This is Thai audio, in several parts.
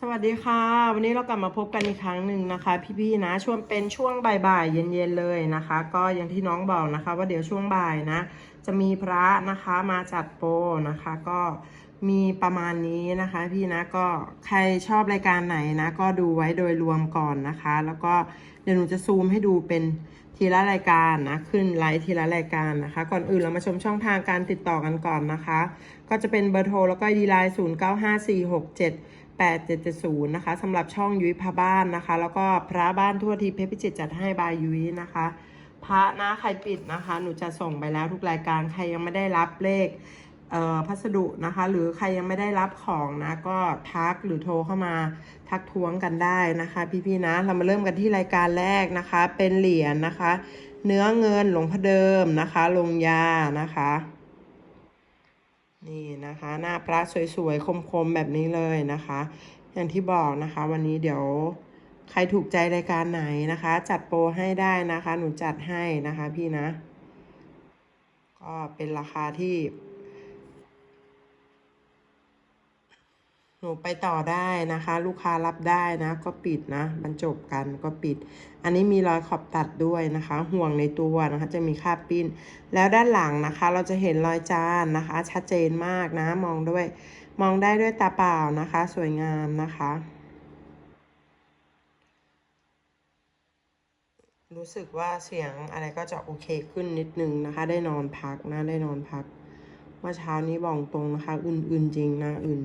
สวัสดีค่ะ วันนี้เรากลับมาพบกันอีกครั้งหนึ่งนะคะ พี่ๆนะช่วงเป็นช่วงบ่ายๆเย็นๆเลยนะคะ ก็อย่างที่น้องบอกนะคะ ว่าเดี๋ยวช่วงบ่ายนะ จะมีพระนะคะมาจัดโปรนะคะ ก็มีประมาณนี้นะคะ พี่นะก็ใครชอบรายการไหนนะ ก็ดูไว้โดยรวมก่อนนะคะ แล้วก็เดี๋ยวหนูจะซูมให้ดูเป็นทีละรายการนะขึ้นไลฟ์ทีละรายการนะคะ ก่อนอื่นเรามาชมช่องทางการติดต่อกันก่อนนะคะ ก็จะเป็นเบอร์โทรแล้วก็ดีไลน์0 9 5 4 6 7 8770นะคะสำหรับช่องยุ้ยพระบ้านนะคะ แล้วก็พระบ้านทั่วทีเพชรพิจิตจัดให้บายยุ้ยนะคะ พระนะใครปิดนะคะ หนูจะส่งไปแล้วทุกรายการใครยังไม่ได้รับเลขเอ่อพัสดุนะคะ หรือใครยังไม่ได้รับของนะ ก็ทักหรือโทรเข้ามาทักท้วงกันได้นะคะ พี่ๆนะเรามาเริ่มกันที่รายการแรกนะคะ เป็นเหรียญนะคะ เนื้อเงินหลวงพ่อเดิมนะคะลงยานะคะ นี่นะคะหน้าพระสวยๆ คมๆ แบบนี้เลยนะคะ อย่างที่บอกนะคะ วันนี้เดี๋ยวใครถูกใจรายการไหนนะคะ จัดโปรให้ได้นะคะ หนูจัดให้นะคะพี่นะ ก็เป็นราคาที่ นูไปต่อได้นะคะ ลูกค้ารับได้นะ ก็ปิดนะบรรจบกันก็ปิด อันนี้มีรอยขอบตัดด้วยนะคะ ห่วงในตัวนะคะจะมีคาบปิ้น แล้วด้านหลังนะคะ เราจะเห็นรอยจานนะคะ ชัดเจนมากนะ มองด้วย มองได้ด้วยตาเปล่านะคะ สวยงามนะคะรู้สึกว่าเสียงอะไรก็จะโอเคขึ้นนิดนึงนะคะ ได้นอนพักนะ ได้นอนพักเมื่อเช้านี้บอกตรงนะคะ อื่นๆจริงนะ อื่น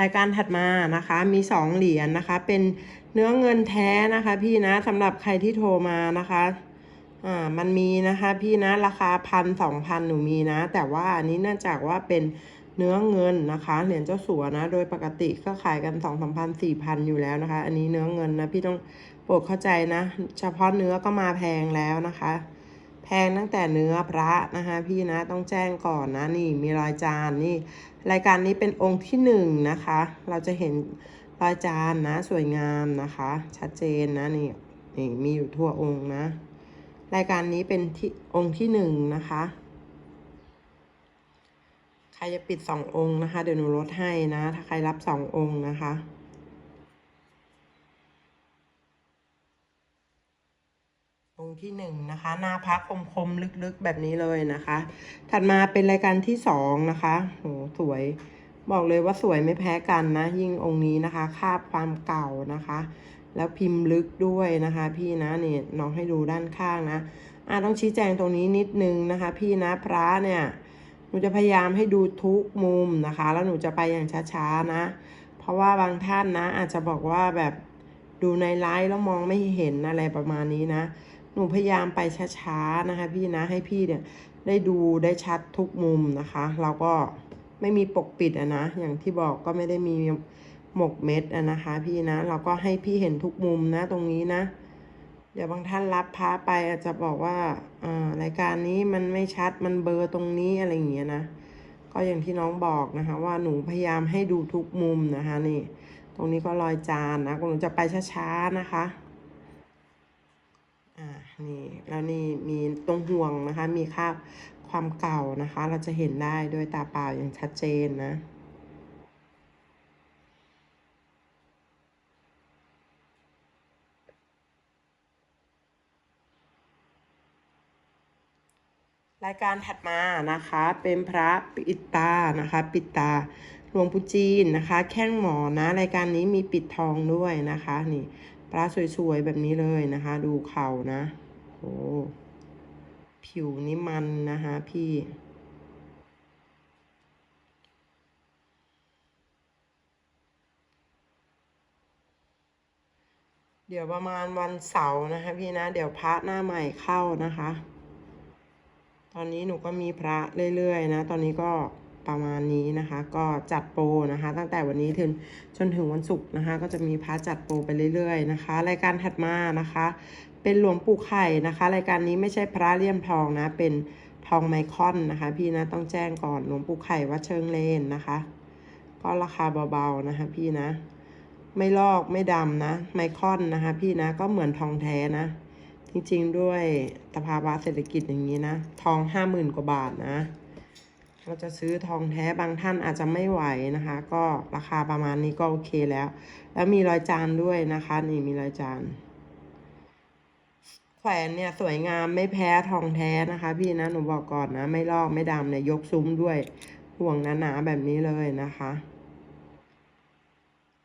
รายการถัดมานะคะ มีสองเหรียญนะคะ เป็นเนื้อเงินแท้นะคะ พี่นะสำหรับใครที่โทรมานะคะอ่ามันมีนะคะพี่นะราคาพันสองพันหนูมีนะ แต่ว่าอันนี้เนื่องจากว่าเป็นเนื้อเงินนะคะเหรียญเจ้าสัวนะ โดยปกติก็ขายกันสองสามพันสี่พันอยู่แล้วนะคะ อันนี้เนื้อเงินนะพี่ต้องโปรดเข้าใจนะ เฉพาะเนื้อก็มาแพงแล้วนะคะ แพงตั้งแต่เนื้อพระนะคะพี่นะต้องแจ้งก่อนนะนี่มีรอยจานนี่รายการนี้เป็นองค์ที่หนึ่งนะคะ เราจะเห็นรอยจานนะสวยงามนะคะ ชัดเจนนะนี่นี่มีอยู่ทั่วองค์นะ รายการนี้เป็นที่องค์ที่หนึ่งนะคะใครจะปิดสององค์นะคะเดี๋ยวหนูลดให้นะ ถ้าใครรับสององค์นะคะ องค์ ที่หนึ่งนะคะ หน้าพักคมๆลึกๆแบบนี้เลยนะคะ ถัดมาเป็นรายการที่สองนะคะโหสวยบอกเลยว่าสวยไม่แพ้กันนะ ยิ่งองค์นี้นะคะคาบความเก่านะคะ แล้วพิมพ์ลึกด้วยนะคะ พี่นะนี่น้องให้ดูด้านข้างนะอ่าต้องชี้แจงตรงนี้นิดนึงนะคะ พี่นะพระเนี่ยหนูจะพยายามให้ดูทุกมุมนะคะ แล้วหนูจะไปอย่างช้าๆนะ เพราะว่าบางท่านนะ อาจจะบอกว่าแบบดูในไลฟ์แล้วมองไม่เห็นอะไรประมาณนี้นะ นูพยายามไปช้าๆนะคะพี่นะให้พี่เนี่ยได้ดูได้ชัดทุกมุมนะคะเราก็ไม่มีปกปิดอะนะอย่างที่บอกก็ไม่ได้มีหมกเม็ดอะนะคะพี่นะเราก็ให้พี่เห็นทุกมุมนะตรงนี้นะเดี๋ยวบางท่านรับพระไปอาจจะบอกว่าอ่ารายการนี้มันไม่ชัดมันเบอร์ตรงนี้อะไรอย่างเงี้ยนะก็อย่างที่น้องบอกนะคะ ว่าหนูพยายามให้ดูทุกมุมนะคะนี่ ตรงนี้ก็รอยจานนะหนูจะไปช้าๆนะคะ อ่านี่แล้วนี่มีตรงห่วงนะคะ มีคราบความเก่านะคะ เราจะเห็นได้ด้วยตาเปล่าอย่างชัดเจนนะรายการถัดมานะคะเป็นพระปิตานะคะ ปิตาหลวงปู่จีนนะคะ แข้งหมอนะ รายการนี้มีปิดทองด้วยนะคะ นี่ ปลาสวยๆแบบนี้เลยนะคะ ดูเข่านะโอ้ผิวนี่มันนะคะพี่เดี๋ยวประมาณวันเสาร์นะคะพี่นะ เดี๋ยวพระหน้าใหม่เข้านะคะ ตอนนี้หนูก็มีพระเรื่อยๆนะ ตอนนี้ก็ ประมาณนี้นะคะ ก็จัดโปรนะคะ ตั้งแต่วันนี้ถึงจนถึงวันศุกร์นะคะ ก็จะมีพระจัดโปรไปเรื่อยๆนะคะ รายการถัดมานะคะ เป็นหลวงปู่ไข่นะคะ รายการนี้ไม่ใช่พระเลี่ยมทองนะ เป็นทองไมคอนนะคะ พี่นะต้องแจ้งก่อนหลวงปู่ไข่วัดเชิงเลนนะคะ ก็ราคาเบาๆนะคะ พี่นะ ไม่ลอกไม่ดำนะไมคอนนะคะ พี่นะก็เหมือนทองแท้นะจริงๆ ด้วยสภาวะเศรษฐกิจอย่างนี้นะ ทองห้าหมื่นกว่าบาทนะ เราจะซื้อทองแท้บางท่านอาจจะไม่ไหวนะคะ ก็ราคาประมาณนี้ก็โอเคแล้ว แล้วมีรอยจานด้วยนะคะ นี่มีรอยจานแขวนเนี่ยสวยงามไม่แพ้ทองแท้นะคะ พี่นะหนูบอกก่อนนะ ไม่ลอกไม่ดำเนี่ยยกซุ้มด้วยห่วงหนาๆแบบนี้เลยนะคะ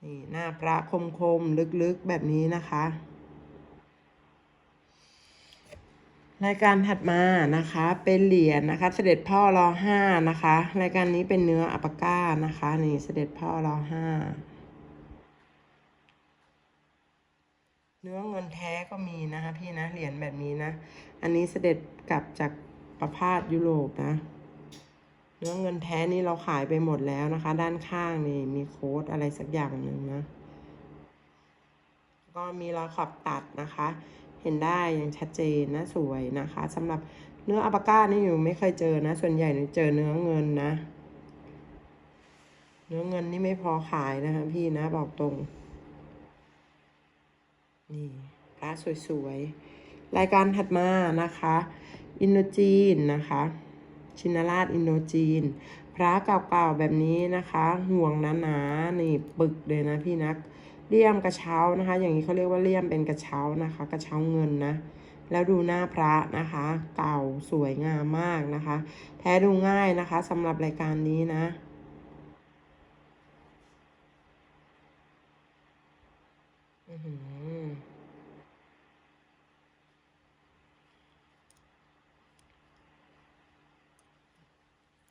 นี่หน้าพระคมๆลึกๆแบบนี้นะคะ รายการถัดมานะคะ เป็นเหรียญนะคะ เสด็จพ่อรอห้านะคะ รายการนี้เป็นเนื้ออัปปาก้านะคะ นี่เสด็จพ่อรอห้าเนื้อเงินแท้ก็มีนะคะ พี่นะเหรียญแบบนี้นะ อันนี้เสด็จกลับจากประพาสยุโรปนะ เนื้อเงินแท้นี่เราขายไปหมดแล้วนะคะ ด้านข้างนี่มีโค้ดอะไรสักอย่างหนึ่งนะ ก็มีรอยขอบตัดนะคะ เห็นได้อย่างชัดเจนนะสวยนะคะสำหรับเนื้ออัปปาก้านี่อยู่ไม่เคยเจอนะ ส่วนใหญ่หนูเจอเนื้อเงินนะ เนื้อเงินนี่ไม่พอขายนะคะพี่นะบอกตรง นี่พระสวยๆ รายการถัดมานะคะ อินโดจีนนะคะ ชินราชอินโดจีน พระเก่าๆแบบนี้นะคะ ห่วงหนาๆนี่ปึกเลยนะพี่นัก เลี่ยมกระเช้านะคะ อย่างนี้เขาเรียกว่าเลี่ยมเป็นกระเช้านะคะ กระเช้าเงินนะ แล้วดูหน้าพระนะคะ เก่าสวยงามมากนะคะ แท้ดูง่ายนะคะสำหรับรายการนี้นะอือหือ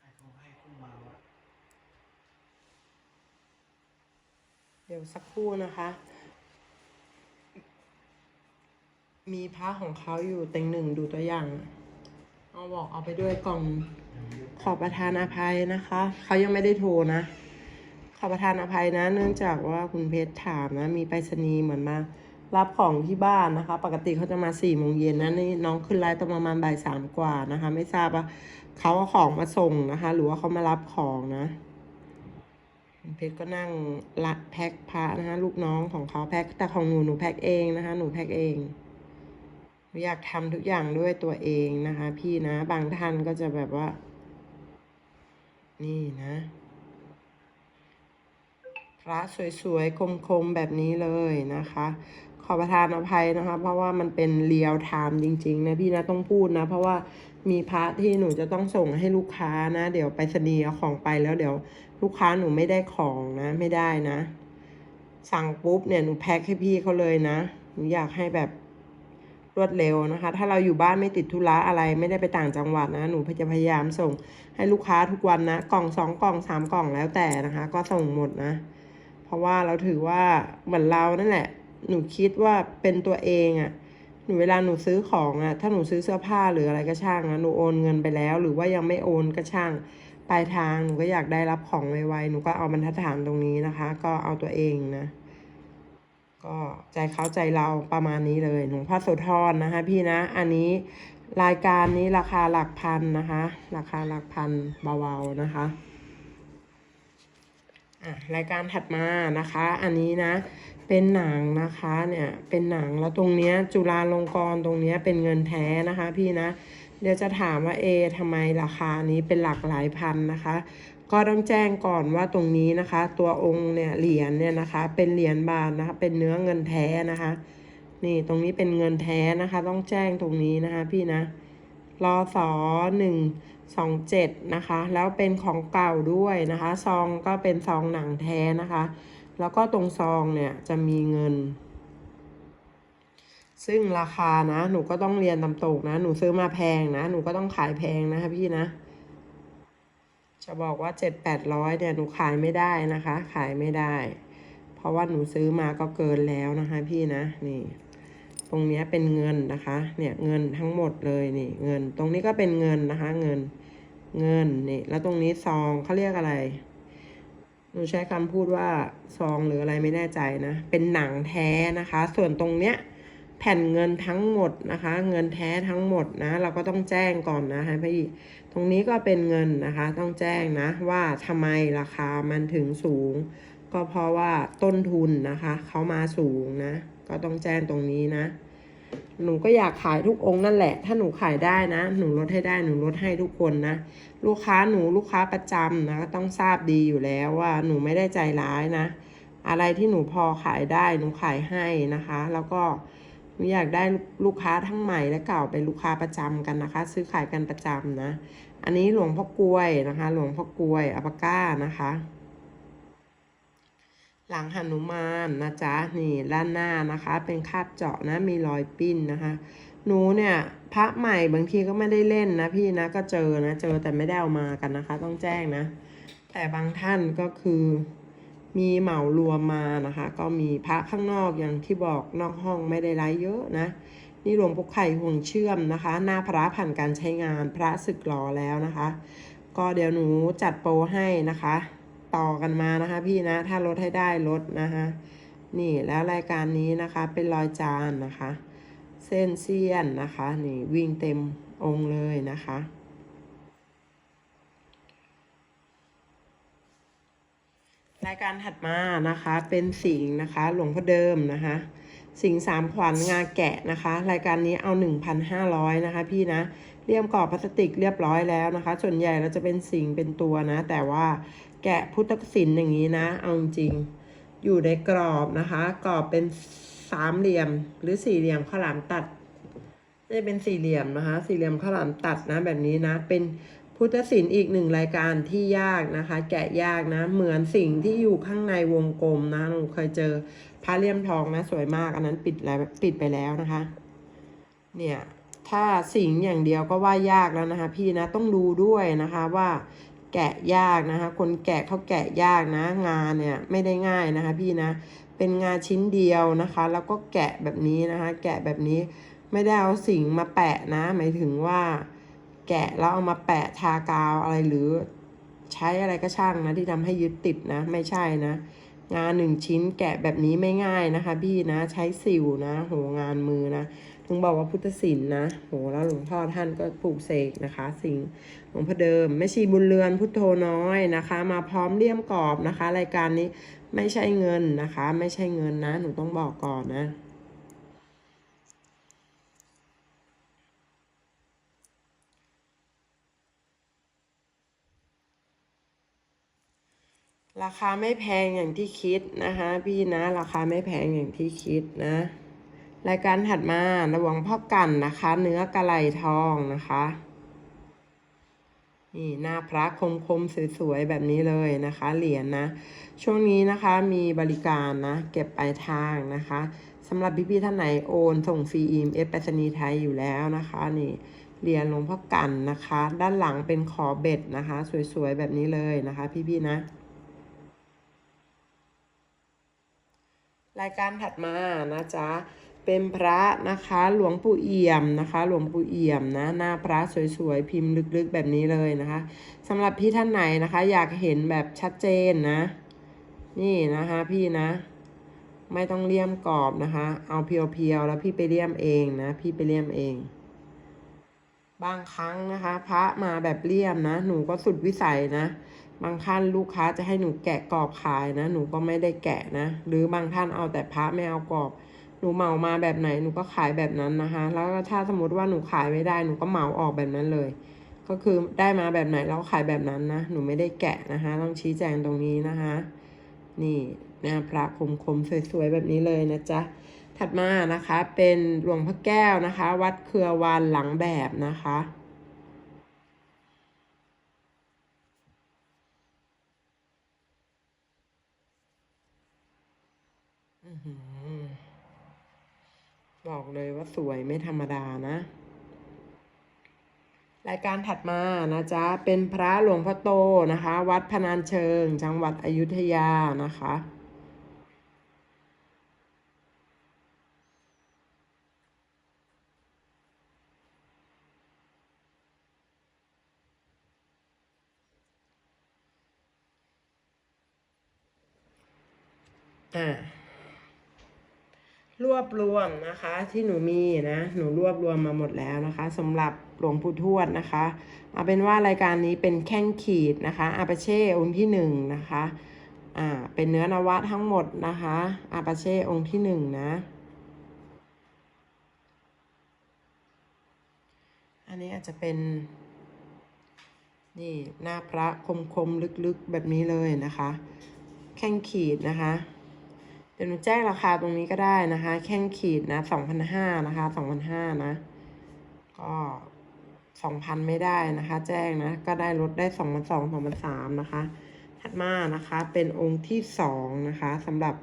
ให้เขาให้ขึ้นมาวะ เดี๋ยวสักครู่นะคะ มีพระของเขาอยู่เต็งหนึ่งดูตัวอย่าง เอาบอกเอาไปด้วยกล่องขอประทานอภัยนะคะ เขายังไม่ได้โทรนะ ขอประทานอภัยนะ เนื่องจากว่าคุณเพชรถามนะ มีไปรษณีย์เหมือนมา รับของที่บ้านนะคะ ปกติเขาจะมาสี่โมงเย็นนะนี่น้องขึ้นไลน์ตอนประมาณบ่ายสามกว่านะคะ ไม่ทราบว่าเขาเอาของมาส่งนะคะ หรือว่าเขามารับของนะ เพชรก็นั่งละแพ็คพระนะคะลูกน้องของเขาแพ็คแต่ของหนูหนูแพ็คเองนะคะ หนูแพ็คเองหนูอยากทำทุกอย่างด้วยตัวเองนะคะ พี่นะบางท่านก็จะแบบว่า นี่นะพระสวยๆ คมๆ แบบนี้เลยนะคะ ขอประทานอภัยนะคะ เพราะว่ามันเป็นเรียลไทม์จริงๆนะพี่นะต้องพูดนะ เพราะว่ามีพระที่หนูจะต้องส่งให้ลูกค้านะ เดี๋ยวไปรษณีย์เอาของไปแล้วเดี๋ยว ลูกค้าหนูไม่ได้ของนะ ไม่ได้นะ สั่งปุ๊บเนี่ยหนูแพ็คให้พี่เขาเลยนะหนูอยากให้แบบรวดเร็วนะคะ ถ้าเราอยู่บ้านไม่ติดธุระอะไรไม่ได้ไปต่างจังหวัดนะ หนูจะพยายามส่งให้ลูกค้าทุกวันนะ กล่องสองกล่องสามกล่องแล้วแต่นะคะ ก็ส่งหมดนะ เพราะว่าเราถือว่าเหมือนเรานั่นแหละ หนูคิดว่าเป็นตัวเองอะ่ะ หนูเวลาหนูซื้อของอะ่ะ ถ้าหนูซื้อเสื้อผ้าหรืออะไรก็ช่างอะหนูโอนเงินไปแล้ว หรือว่ายังไม่โอนก็ช่าง ปลายทางหนูก็อยากได้รับของไวๆหนูก็เอาบรรทัดฐานตรงนี้นะคะ ก็เอาตัวเองนะ ก็ใจเขาใจเราประมาณนี้เลยหลวงพ่อโสธรนะคะ พี่นะ อันนี้รายการนี้ราคาหลักพันนะคะ ราคาหลักพันเบาๆนะคะอะรายการถัดมานะคะ อันนี้นะ เป็นหนังนะคะเนี่ยเป็นหนังแล้วตรงเนี้ยจุฬาลงกรณ์ตรงเนี้ยเป็นเงินแท้นะคะ พี่นะ เดี๋ยวจะถามว่าเอทำไมราคานี้เป็นหลักหลายพันนะคะ ก็ต้องแจ้งก่อนว่าตรงนี้นะคะ ตัวองค์เนี่ยเหรียญเนี่ยนะคะ เป็นเหรียญบาทนะคะ เป็นเนื้อเงินแท้นะคะ นี่ตรงนี้เป็นเงินแท้นะคะ ต้องแจ้งตรงนี้นะคะพี่นะรอสอหนึ่งสองเจ็ดนะคะ แล้วเป็นของเก่าด้วยนะคะ ซองก็เป็นซองหนังแท้นะคะ แล้วก็ตรงซองเนี่ยจะมีเงิน ซึ่งราคานะ หนูก็ต้องเรียนตามตรงนะ หนูซื้อมาแพงนะ หนูก็ต้องขายแพงนะคะพี่นะ จะบอกว่าเจ็ดแปดร้อยเนี่ย หนูขายไม่ได้นะคะ ขายไม่ได้ เพราะว่าหนูซื้อมาก็เกินแล้วนะคะ พี่นะ นี่ ตรงนี้เป็นเงินนะคะ เนี่ยเงินทั้งหมดเลยนี่ เงิน ตรงนี้ก็เป็นเงินนะคะ เงิน เงินนี่ แล้วตรงนี้ซองเขาเรียกอะไรหนูใช้คำพูดว่าซองหรืออะไรไม่แน่ใจนะ เป็นหนังแท้นะคะ ส่วนตรงเนี้ย แผ่นเงินทั้งหมดนะคะ เงินแท้ทั้งหมดนะ เราก็ต้องแจ้งก่อนนะคะพี่ตรงนี้ก็เป็นเงินนะคะ ต้องแจ้งนะว่าทำไมราคามันถึงสูง ก็เพราะว่าต้นทุนนะคะเขามาสูงนะ ก็ต้องแจ้งตรงนี้นะ หนูก็อยากขายทุกองค์นั่นแหละ ถ้าหนูขายได้นะ หนูลดให้ได้หนูลดให้ทุกคนนะ ลูกค้าหนูลูกค้าประจำนะก็ต้องทราบดีอยู่แล้วว่า หนูไม่ได้ใจร้ายนะ อะไรที่หนูพอขายได้หนูขายให้นะคะ แล้วก็ อยากได้ลูกค้าทั้งใหม่และเก่าเป็นลูกค้าประจำกันนะคะ ซื้อขายกันประจำนะ อันนี้หลวงพ่อกล้วยนะคะ หลวงพ่อกล้วยอัปปาก้านะคะ หลังหนุมานนะจ๊ะนี่ด้านหน้านะคะ เป็นคาบเจาะนะมีรอยปิ้นนะคะหนูเนี่ยพระใหม่บางทีก็ไม่ได้เล่นนะพี่นะก็เจอนะเจอแต่ไม่ได้เอามากันนะคะ ต้องแจ้งนะ แต่บางท่านก็คือ มีเหมารวมมานะคะ ก็มีพระข้างนอกอย่างที่บอกนอกห้องไม่ได้ไลฟ์เยอะนะ นี่หลวงปู่ไข่ห่วงเชื่อมนะคะ หน้าพระผ่านการใช้งานพระศึกหล่อแล้วนะคะ ก็เดี๋ยวหนูจัดโปรให้นะคะ ต่อกันมานะคะ พี่นะถ้าลดให้ได้ลดนะคะนี่แล้วรายการนี้นะคะเป็นรอยจานนะคะ เส้นเสี้ยนนะคะ นี่วิ่งเต็มองค์เลยนะคะ รายการถัดมานะคะเป็นสิงนะคะหลวงพ่อเดิมนะคะ สิงสามขวัญงาแกะนะคะ รายการนี้เอา1,500นะคะ พี่นะเลี่ยมกรอบพลาสติกเรียบร้อยแล้วนะคะ ส่วนใหญ่เราจะเป็นสิงเป็นตัวนะ แต่ว่าแกะพุทธศิลป์อย่างนี้นะ เอาจริงอยู่ในกรอบนะคะ กรอบเป็นสามเหลี่ยมหรือสี่เหลี่ยมข้าวหลามตัดจะเป็นสี่เหลี่ยมนะคะ สี่เหลี่ยมข้าวหลามตัดนะแบบนี้นะ เป็น พุทธศิลป์อีกหนึ่งรายการที่ยากนะคะ แกะยากนะ เหมือนสิ่งที่อยู่ข้างในวงกลมนะหนูเคยเจอพระเลี่ยมทองนะ สวยมาก อันนั้นปิดแล้วปิดไปแล้วนะคะ เนี่ย ถ้าสิงอย่างเดียวก็ว่ายากแล้วนะคะ พี่นะต้องดูด้วยนะคะว่าแกะยากนะคะ คนแกะเขาแกะยากนะ งานเนี่ยไม่ได้ง่ายนะคะ พี่นะ เป็นงานชิ้นเดียวนะคะ แล้วก็แกะแบบนี้นะคะ แกะแบบนี้ไม่ได้เอาสิงมาแปะนะ หมายถึงว่า แกะแล้วเอามาแปะทากาวอะไรหรือใช้อะไรก็ช่างนะที่ทำให้ยึดติดนะ ไม่ใช่นะ งานหนึ่งชิ้นแกะแบบนี้ไม่ง่ายนะคะ พี่นะใช้สิวนะ โหงานมือนะถึงบอกว่าพุทธศิลป์นะโหแล้วหลวงพ่อท่านก็ปลูกเสกนะคะ สิ่งหลวงพ่อเดิมแม่ชีบุญเรือนพุทโธน้อยนะคะ มาพร้อมเลี่ยมกรอบนะคะ รายการนี้ไม่ใช่เงินนะคะ ไม่ใช่เงินนะ หนูต้องบอกก่อนนะ ราคาไม่แพงอย่างที่คิดนะคะพี่นะราคาไม่แพงอย่างที่คิดนะ รายการถัดมาระหวังพ่อกันนะคะ เนื้อกระไหลทองนะคะนี่หน้าพระคมคมๆสวยๆแบบนี้เลยนะคะ เหรียญนะช่วงนี้นะคะมีบริการนะเก็บปลายทางนะคะสำหรับพี่ๆท่านไหนโอนส่งฟรีอีมเอสไปรษณีย์ไทยอยู่แล้วนะคะ นี่เหรียญหลวงพ่อกันนะคะ ด้านหลังเป็นขอเบ็ดนะคะ สวยๆแบบนี้เลยนะคะ พี่ๆนะ รายการถัดมานะจ๊ะเป็นพระนะคะหลวงปู่เอี่ยมนะคะ หลวงปู่เอี่ยมนะหน้าพระสวยๆพิมพ์ลึกๆแบบนี้เลยนะคะสำหรับพี่ท่านไหนนะคะ อยากเห็นแบบชัดเจนนะ นี่นะคะพี่นะ ไม่ต้องเลี่ยมกรอบนะคะ เอาเพียวๆแล้วพี่ไปเลี่ยมเองนะ พี่ไปเลี่ยมเอง บางครั้งนะคะ พระมาแบบเลี่ยมนะ หนูก็สุดวิสัยนะ บางท่านลูกค้าจะให้หนูแกะกรอบขายนะ หนูก็ไม่ได้แกะนะ หรือบางท่านเอาแต่พระไม่เอากรอบ หนูเหมามาแบบไหนหนูก็ขายแบบนั้นนะคะ แล้วถ้าสมมติว่าหนูขายไม่ได้หนูก็เหมาออกแบบนั้นเลย ก็คือได้มาแบบไหนเราก็ขายแบบนั้นนะ หนูไม่ได้แกะนะคะ ต้องชี้แจงตรงนี้นะคะ นี่นะพระคมคมๆสวยๆแบบนี้เลยนะจ๊ะถัดมานะคะเป็นหลวงพ่อแก้วนะคะ วัดเครือวานหลังแบบนะคะ อื้อหือ บอกเลยว่าสวยไม่ธรรมดานะ รายการถัดมานะจ๊ะ เป็นพระหลวงพ่อโตนะคะ วัดพนานเชิง จังหวัดอยุธยานะคะอ่า วบรวมนะคะ ที่หนูมีนะ หนูรวบรวมมาหมดแล้วนะคะสำหรับหลวงปู่ทวดนะคะ เอาเป็นว่ารายการนี้เป็นแข้งขีดนะคะอาปาเช่องค์ที่หนึ่งนะคะ อ่า เป็นเนื้อนวะทั้งหมดนะคะอาปาเช่องค์ที่หนึ่งนะ อันนี้อาจจะเป็น นี่หน้าพระคมคมๆลึกๆแบบนี้เลยนะคะ แข้งขีดนะคะ ดี๋ยวหนูแจ้งราคาตรงนี้ก็ได้นะคะ แข้งขีดนะสองพันห้านะคะสองพันห้านะ ก็สองพันไม่ได้นะคะ แจ้งนะ ก็ได้ลดได้สองพันสองสองพันสามนะคะ ถัดมานะคะเป็นองค์ที่สองนะคะสำหรับ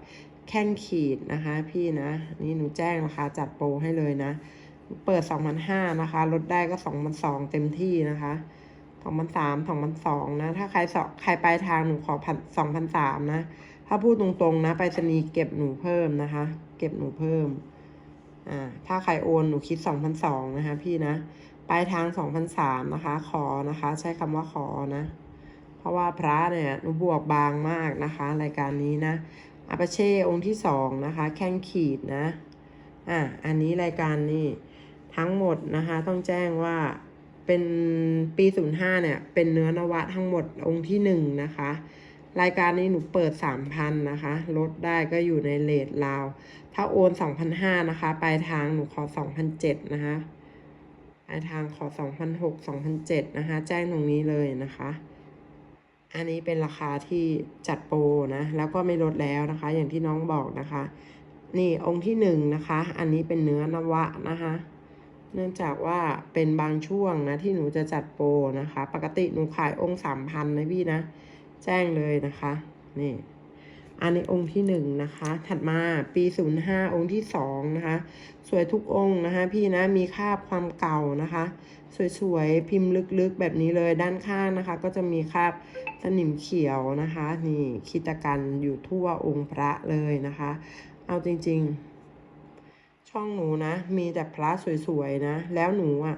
แข้งขีดนะคะพี่นะ นี่หนูแจ้งราคาจัดโปรให้เลยนะ เปิดสองพันห้านะคะลดได้ก็สองพันสองเต็มที่นะคะสองพันสามสองพันสองนะ ถ้าใครสอใครปลายทางหนูขอพันสองพันสามนะ ถ้าพูดตรงๆนะไปรษณีย์เก็บหนูเพิ่มนะคะ เก็บหนูเพิ่ม อ่า ถ้าใครโอนหนูคิดสองพันสองนะคะ พี่นะปลายทางสองพันสามนะคะ ขอนะคะ ใช้คำว่าขอนะ เพราะว่าพระเนี่ยหนูบวกบางมากนะคะ รายการนี้นะอาปาเช่องค์ที่สองนะคะ แข้งขีดนะ อะ อันนี้รายการนี้ทั้งหมดนะคะ ต้องแจ้งว่าเป็นปี 05 เนี่ย เป็นเนื้อนวะทั้งหมดองค์ที่หนึ่งนะคะ รายการนี้หนูเปิด 3,000 นะคะ ลดได้ก็อยู่ในเลทราว ถ้าโอน 2,500 นะคะ ปลายทางหนูขอ 2,700 นะคะ ปลายทางขอ 2,600 2,700 นะคะ แจ้งตรงนี้เลยนะคะ อันนี้เป็นราคาที่จัดโปรนะ แล้วก็ไม่ลดแล้วนะคะ อย่างที่น้องบอกนะคะ นี่องค์ที่หนึ่งนะคะ อันนี้เป็นเนื้อนวะนะคะ เนื่องจากว่าเป็นบางช่วงนะที่หนูจะจัดโปรนะคะ ปกติหนูขายองค์สามพันนะพี่นะ แจ้งเลยนะคะ นี่ อันนี้องค์ที่หนึ่งนะคะ ถัดมาปีศูนย์ห้าองค์ที่สองนะคะ สวยทุกองค์นะคะ พี่นะมีคาบความเก่านะคะ สวยๆ พิมพ์ลึกๆแบบนี้เลยด้านข้างนะคะ ก็จะมีคาบสนิมเขียวนะคะ นี่คิตกันอยู่ทั่วองค์พระเลยนะคะ เอาจริงๆ ช่องหนูนะ มีแต่พระสวยๆนะ แล้วหนูอะ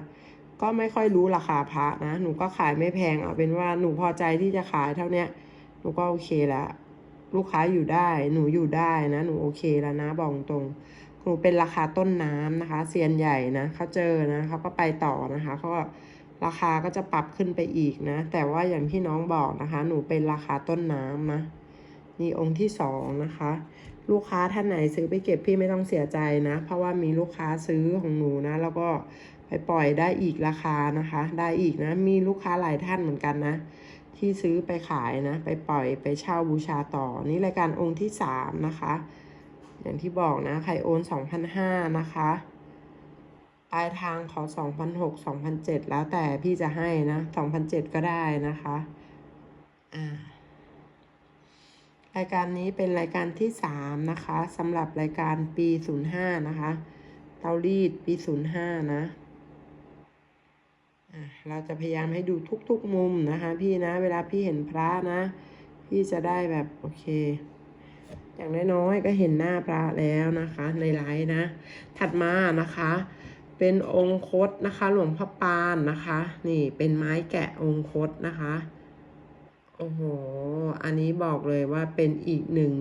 ก็ไม่ค่อยรู้ราคาพระนะ หนูก็ขายไม่แพงเอาเป็นว่าหนูพอใจที่จะขายเท่าเนี้ย หนูก็โอเคแล้วลูกค้าอยู่ได้ หนูอยู่ได้นะ หนูโอเคแล้วนะ บอกตรง หนูเป็นราคาต้นน้ำนะคะ เซียนใหญ่นะเขาเจอนะเขาก็ไปต่อนะคะเขาก็ราคาก็จะปรับขึ้นไปอีกนะ แต่ว่าอย่างที่น้องบอกนะคะ หนูเป็นราคาต้นน้ำนะ นี่องค์ที่สองนะคะ ลูกค้าท่านไหนซื้อไปเก็บพี่ไม่ต้องเสียใจนะ เพราะว่ามีลูกค้าซื้อของหนูนะ แล้วก็ ไปปล่อยได้อีกราคานะคะ ได้อีกนะ มีลูกค้าหลายท่านเหมือนกันนะ ที่ซื้อไปขายนะ ไปปล่อยไปเช่าบูชาต่อ นี่รายการองค์ที่สามนะคะ อย่างที่บอกนะ ใครโอนสองพันห้านะคะปลายทางขอสองพันหกสองพันเจ็ดแล้วแต่พี่จะให้นะสองพันเจ็ดก็ได้นะคะ อ่ารายการนี้เป็นรายการที่สามนะคะสำหรับรายการปีศูนย์ห้านะคะ เตารีดปีศูนย์ห้านะอะ เราจะพยายามให้ดูทุกๆมุมนะคะ พี่นะ เวลาพี่เห็นพระนะ พี่จะได้แบบโอเค อย่างน้อยๆก็เห็นหน้าพระแล้วนะคะ ในไลฟ์นะ ถัดมานะคะ เป็นองคตนะคะ หลวงพ่อปานนะคะ นี่เป็นไม้แกะองคตนะคะ โอ้โห อันนี้บอกเลยว่าเป็นอีกหนึ่ง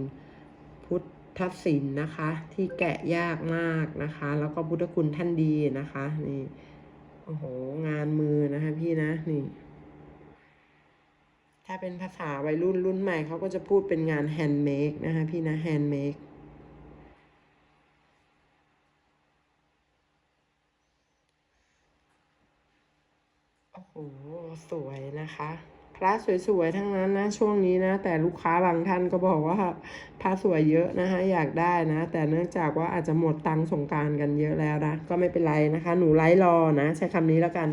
พุทธศิลป์นะคะ ที่แกะยากมากนะคะ แล้วก็พุทธคุณท่านดีนะคะ นี่ โอ้โห งานมือนะคะพี่นะนี่ ถ้าเป็นภาษาวัยรุ่นรุ่นใหม่เขาก็จะพูดเป็นงานแฮนด์เมดนะคะพี่นะแฮนด์เมดโอ้โห สวยนะคะ ระสวยๆทั้งนั้นนะช่วงนี้นะ แต่ลูกค้าบางท่านก็บอกว่าพระสวยเยอะนะคะอยากได้นะ แต่เนื่องจากว่าอาจจะหมดตังค์สงการกันเยอะแล้วนะก็ไม่เป็นไรนะคะ หนูไลฟ์รอนะ ใช้คำนี้แล้วกัน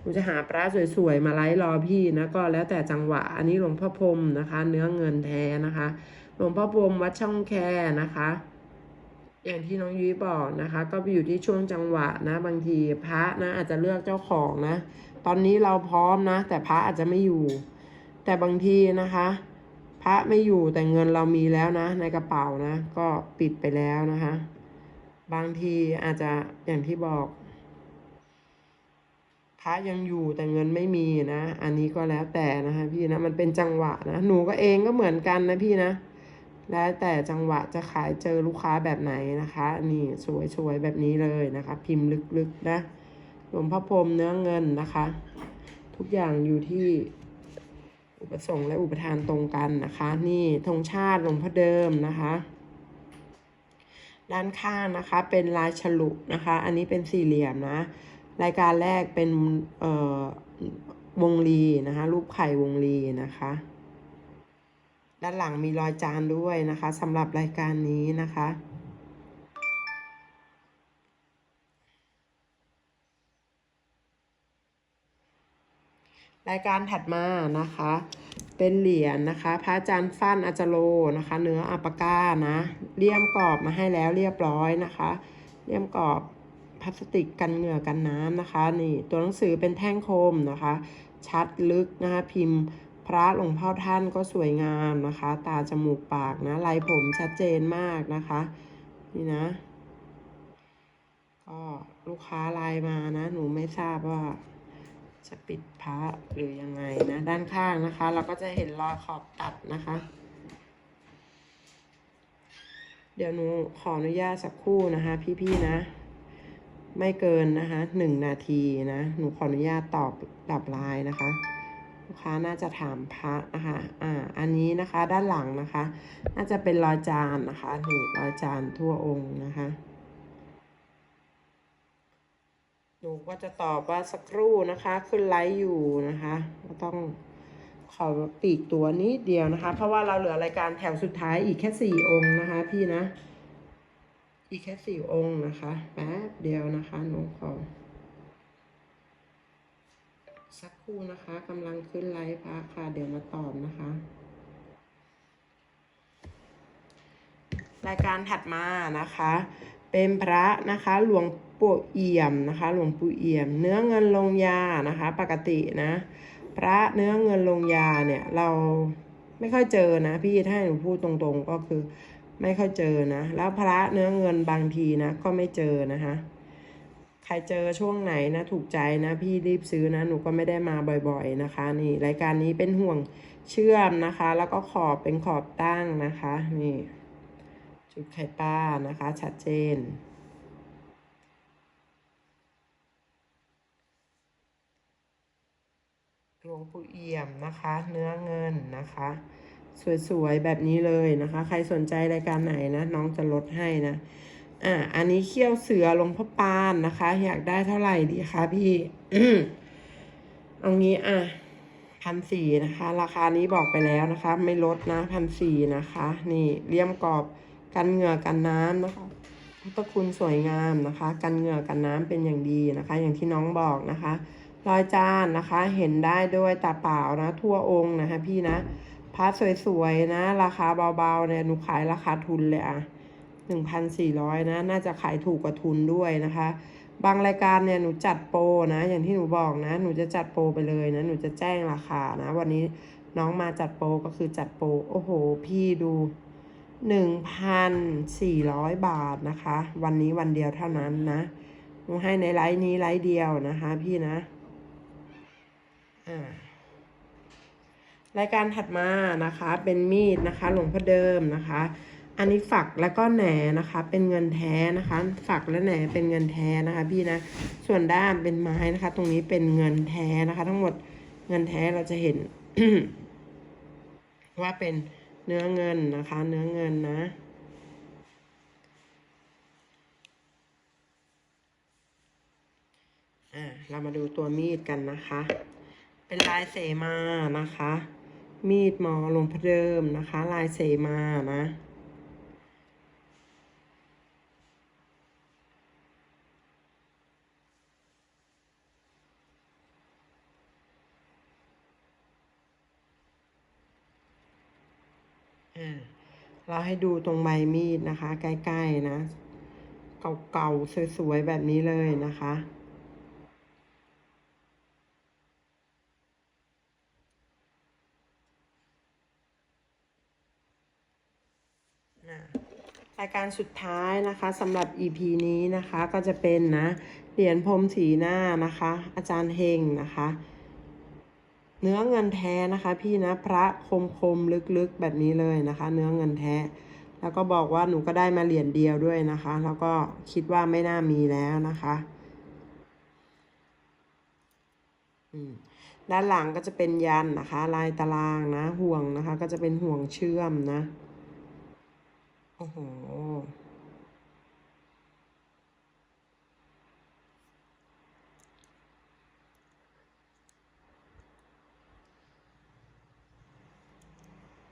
หนูจะหาพระสวยๆมาไลฟ์รอพี่นะก็แล้วแต่จังหวะ อันนี้หลวงพ่อพรมนะคะ เนื้อเงินแท้นะคะ หลวงพ่อพรมวัดช่องแคนะคะ อย่างที่น้องยุ้ยบอกนะคะ ก็ไปอยู่ที่ช่วงจังหวะนะ บางทีพระนะอาจจะเลือกเจ้าของนะตอนนี้เราพร้อมนะ แต่พระอาจจะไม่อยู่ แต่บางทีนะคะ พระไม่อยู่แต่เงินเรามีแล้วนะ ในกระเป๋านะ ก็ปิดไปแล้วนะคะ บางทีอาจจะอย่างที่บอก พระยังอยู่แต่เงินไม่มีนะ อันนี้ก็แล้วแต่นะคะพี่นะมันเป็นจังหวะนะหนูก็เองก็เหมือนกันนะพี่นะ แล้วแต่จังหวะจะขายเจอลูกค้าแบบไหนนะคะ นี่สวยๆแบบนี้เลยนะคะ พิมพ์ลึกๆนะหลวงพ่อพรมเนื้อเงินนะคะ ทุกอย่างอยู่ที่ อุปสงค์และอุปทานตรงกันนะคะ นี่ธงชาติหลวงพ่อเดิมนะคะ ด้านข้างนะคะเป็นลายฉลุนะคะ อันนี้เป็นสี่เหลี่ยมนะ รายการแรกเป็นเอ่อวงลีนะคะ รูปไข่วงลีนะคะ ด้านหลังมีรอยจานด้วยนะคะสำหรับรายการนี้นะคะ รายการถัดมานะคะ เป็นเหรียญนะคะ พระอาจารย์ฟั่นอาจารโลนะคะ เนื้ออัปปาก้านะเลี่ยมกรอบมาให้แล้วเรียบร้อยนะคะ เลี่ยมกรอบพลาสติกกันเหงื่อกันน้ำนะคะ นี่ตัวหนังสือเป็นแท่งโคมนะคะ ชัดลึกนะคะพิมพ์พระหลวงพ่อท่านก็สวยงามนะคะ ตาจมูกปากนะลายผมชัดเจนมากนะคะ นี่นะ ก็ลูกค้าไลน์มานะ หนูไม่ทราบว่า จะปิดพระหรือยังไงนะ ด้านข้างนะคะ เราก็จะเห็นรอยขอบตัดนะคะ เดี๋ยวหนูขออนุญาตสักครู่นะคะ พี่ๆนะ ไม่เกินนะคะหนึ่งนาทีนะ หนูขออนุญาตตอบตอบลน์นะคะลูกค้าน่าจะถามพระนะคะอ่า อันนี้นะคะด้านหลังนะคะ น่าจะเป็นรอยจานนะคะนี่รอยจานทั่วองค์นะคะ หนูก็จะตอบว่าสักครู่นะคะ ขึ้นไลฟ์อยู่นะคะก็ต้องขอปีกตัวนิดเดียวนะคะ เพราะว่าเราเหลือรายการแถวสุดท้ายอีกแค่สี่องค์นะคะ พี่นะ อีกแค่สี่องค์นะคะแป๊บเดียวนะคะหนูขอสักครู่นะคะกำลังขึ้นไลฟ์พระค่ะ เดี๋ยวมาตอบนะคะ รายการถัดมานะคะ เป็นพระนะคะหลวงปู่เอี่ยมนะคะ หลวงปู่เอี่ยม เนื้อเงินลงยานะคะ ปกตินะ พระเนื้อเงินลงยาเนี่ยเราไม่ค่อยเจอนะพี่ถ้าให้หนูพูดตรงๆก็คือ ไม่ค่อยเจอนะ แล้วพระเนื้อเงินบางทีนะ ก็ไม่เจอนะคะใครเจอช่วงไหนนะ ถูกใจนะ พี่รีบซื้อนะ หนูก็ไม่ได้มาบ่อยๆนะคะ นี่รายการนี้เป็นห่วงเชื่อมนะคะ แล้วก็ขอบเป็นขอบตั้งนะคะ นี่ จุดไข่ป้านะคะชัดเจน หลวงปู่เอี่ยมนะคะ เนื้อเงินนะคะ สวยๆ แบบนี้เลยนะคะ ใครสนใจรายการไหนนะ น้องจะลดให้นะ อ่า อันนี้เขี้ยวเสือหลวงพ่อปานนะคะ อยากได้เท่าไหร่ดีคะพี่ เอางี้อะพันสี่นะคะ ราคานี้บอกไปแล้วนะคะ ไม่ลดนะพันสี่นะคะ นี่เลี่ยมกรอบ กันเหงื่อกันน้ำนะคะพุทธคุณสวยงามนะคะ กันเหงื่อกันน้ำเป็นอย่างดีนะคะ อย่างที่น้องบอกนะคะรอยจานนะคะเห็นได้ด้วยตาเปล่านะ ทั่วองค์นะคะพี่นะพระสวยๆนะ ราคาเบาๆเนี่ยหนูขายราคาทุนเลยอะหนึ่งพันสี่ร้อยนะ น่าจะขายถูกกว่าทุนด้วยนะคะ บางรายการเนี่ยหนูจัดโปรนะ อย่างที่หนูบอกนะ หนูจะจัดโปรไปเลยนะ หนูจะแจ้งราคานะ วันนี้น้องมาจัดโปรก็คือจัดโปรโอ้โห พี่ดู หนึ่งพันสี่ร้อยบาทนะคะ วันนี้วันเดียวเท่านั้นนะหนูให้ในไลฟ์นี้ไลฟ์เดียวนะคะ พี่นะอ่ารายการถัดมานะคะ เป็นมีดนะคะ หลวงพ่อเดิมนะคะ อันนี้ฝักแล้วก็แหนนะคะ เป็นเงินแท้นะคะ ฝักและแหนเป็นเงินแท้นะคะ พี่นะ ส่วนด้านเป็นไม้นะคะ ตรงนี้เป็นเงินแท้นะคะ ทั้งหมดเงินแท้เราจะเห็นว่าเป็น เนื้อเงินนะคะ เนื้อเงินนะ อ่าเรามาดูตัวมีดกันนะคะ เป็นลายเสมานะคะ มีดหมอหลวงพระเดิมนะคะ ลายเสมานะ อ่าเราให้ดูตรงใบมีดนะคะ ใกล้ๆนะ เก่าๆสวยๆแบบนี้เลยนะคะรายการสุดท้ายนะคะสำหรับ EP นี้นะคะก็จะเป็นนะเหรียญพรมสีหน้านะคะ อาจารย์เฮงนะคะ เนื้อเงินแท้นะคะ พี่นะพระคมคมลึกๆแบบนี้เลยนะคะ เนื้อเงินแท้ แล้วก็บอกว่าหนูก็ได้มาเหรียญเดียวด้วยนะคะ แล้วก็คิดว่าไม่น่ามีแล้วนะคะด้านหลังก็จะเป็นยันนะคะ ลายตารางนะ ห่วงนะคะ ก็จะเป็นห่วงเชื่อมนะ โอ้โห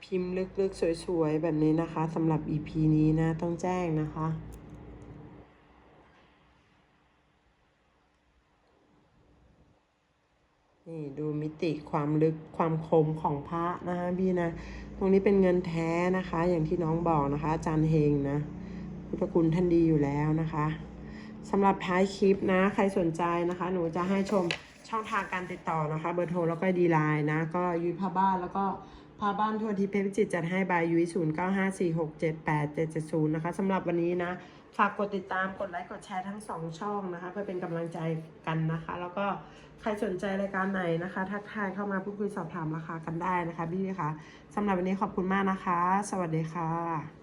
น พิมพ์ลึกๆ สวยๆ แบบนี้นะคะสำหรับ EP นี้นะ ต้องแจ้งนะคะ นี่ดูมิติความลึกความคมของพระนะคะพี่นะ ตรงนี้เป็นเงินแท้นะคะ อย่างที่น้องบอกนะคะ อาจารย์เฮงนะพุทธคุณท่านดีอยู่แล้วนะคะสำหรับท้ายคลิปนะ ใครสนใจนะคะ หนูจะให้ชมช่องทางการติดต่อนะคะ เบอร์โทรแล้วก็ดีไลน์นะ ก็ยุ้ยพาบ้านแล้วก็ พาบ้านทัวร์ที่เพชรวิจิตจัดให้บายยุ้ยศูนย์เก้าห้าสี่หกเจ็ดแปดเจ็ดเจ็ดศูนย์นะคะสำหรับวันนี้นะ ฝากกดติดตามกดไลค์กดแชร์ทั้งสองช่องนะคะ เพื่อเป็นกำลังใจกันนะคะ แล้วก็ใครสนใจรายการไหนนะคะ ทักทายเข้ามาพูดคุยสอบถามราคากันได้นะคะพี่คะสำหรับวันนี้ขอบคุณมากนะคะ สวัสดีค่ะ